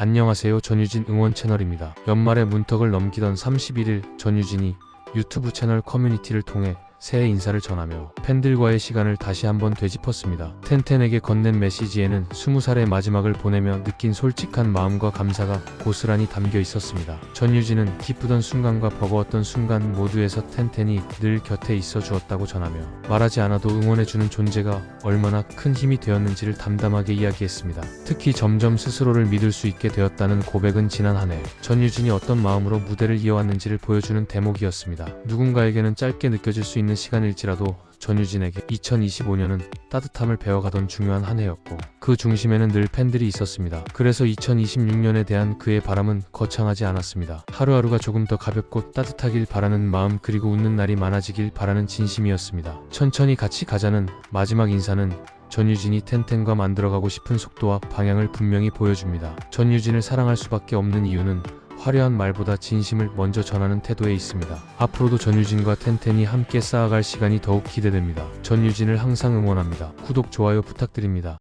안녕하세요 전유진 응원 채널입니다. 연말에 문턱을 넘기던 31일 전유진이 유튜브 채널 커뮤니티를 통해 새해 인사를 전하며 팬들과의 시간을 다시 한번 되짚었습니다. 텐텐에게 건넨 메시지에는 20살의 마지막을 보내며 느낀 솔직한 마음과 감사가 고스란히 담겨 있었습니다. 전유진은 기쁘던 순간과 버거웠던 순간 모두에서 텐텐이 늘 곁에 있어 주었다고 전하며 말하지 않아도 응원해주는 존재가 얼마나 큰 힘이 되었는지를 담담하게 이야기했습니다. 특히 점점 스스로를 믿을 수 있게 되었다는 고백은 지난 한 해 전유진이 어떤 마음으로 무대를 이어왔는지를 보여주는 대목이었습니다. 누군가에게는 짧게 느껴질 수 있는 시간일지라도 전유진에게 2025년은 따뜻함을 배워가던 중요한 한 해였고 그 중심에는 늘 팬들이 있었습니다. 그래서 2026년에 대한 그의 바람은 거창하지 않았습니다. 하루하루가 조금 더 가볍고 따뜻하길 바라는 마음 그리고 웃는 날이 많아지길 바라는 진심이었습니다. 천천히 같이 가자는 마지막 인사는 전유진이 텐텐과 만들어가고 싶은 속도와 방향을 분명히 보여줍니다. 전유진을 사랑할 수밖에 없는 이유는 화려한 말보다 진심을 먼저 전하는 태도에 있습니다. 앞으로도 전유진과 텐텐이 함께 쌓아갈 시간이 더욱 기대됩니다. 전유진을 항상 응원합니다. 구독, 좋아요 부탁드립니다.